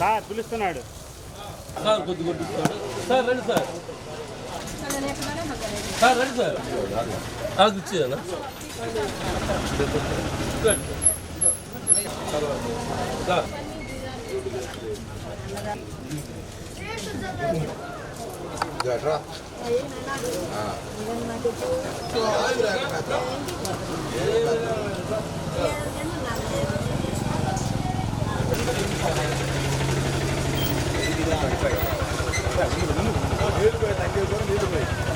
Sir పిలుస్తున్నాడు sir కొద్ది కొట్టిస్తాడు సార్ రండి సార్ సార్ రండి సార్ నాకు ఇచ్చేదనా సార్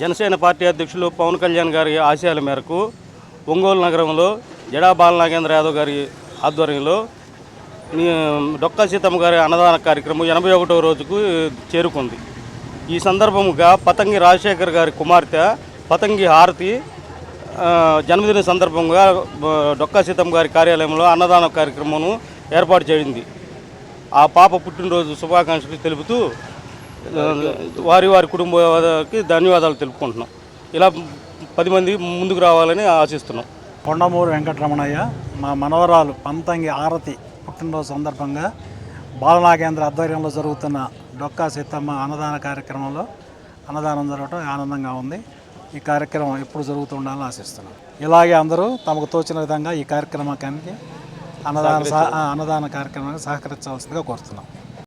జనసేన పార్టీ అధ్యక్షులు పవన్ కళ్యాణ్ గారి ఆశయాల మేరకు ఒంగోలు నగరంలో జడా బాలనాగేంద్ర యాదవ్ గారి ఆధ్వర్యంలో డొక్కా సీతమ్మ గారి అన్నదాన కార్యక్రమం ఎనభై ఒకటో రోజుకు చేరుకుంది. ఈ సందర్భముగా పతంగి రాజశేఖర్ గారి కుమార్తె పతంగి హారతి జన్మదిన సందర్భంగా డొక్కా సీతమ్మ గారి కార్యాలయంలో అన్నదాన కార్యక్రమం ఏర్పాటు చేయింది. ఆ పాప పుట్టినరోజు శుభాకాంక్షలు తెలుపుతూ వారి వారి కుటుంబానికి ధన్యవాదాలు తెలుపుకుంటున్నాం. ఇలా పది మంది ముందుకు రావాలని ఆశిస్తున్నాం. కొండమూరు వెంకటరమణయ్య మా మనవరాలు పంతంగి ఆరతి పుట్టినరోజు సందర్భంగా బాలనాగేంద్ర ఆధ్వర్యంలో జరుగుతున్న డొక్కా సీతమ్మ అన్నదాన కార్యక్రమంలో అన్నదానం జరగటం ఆనందంగా ఉంది. ఈ కార్యక్రమం ఎప్పుడు జరుగుతూ ఉండాలని ఆశిస్తున్నాం. ఇలాగే అందరూ తమకు తోచిన విధంగా ఈ కార్యక్రమానికి అన్నదాన సహ- అన్నదాన కార్యక్రమానికి సహకరించవలసిందిగా కోరుతున్నాం.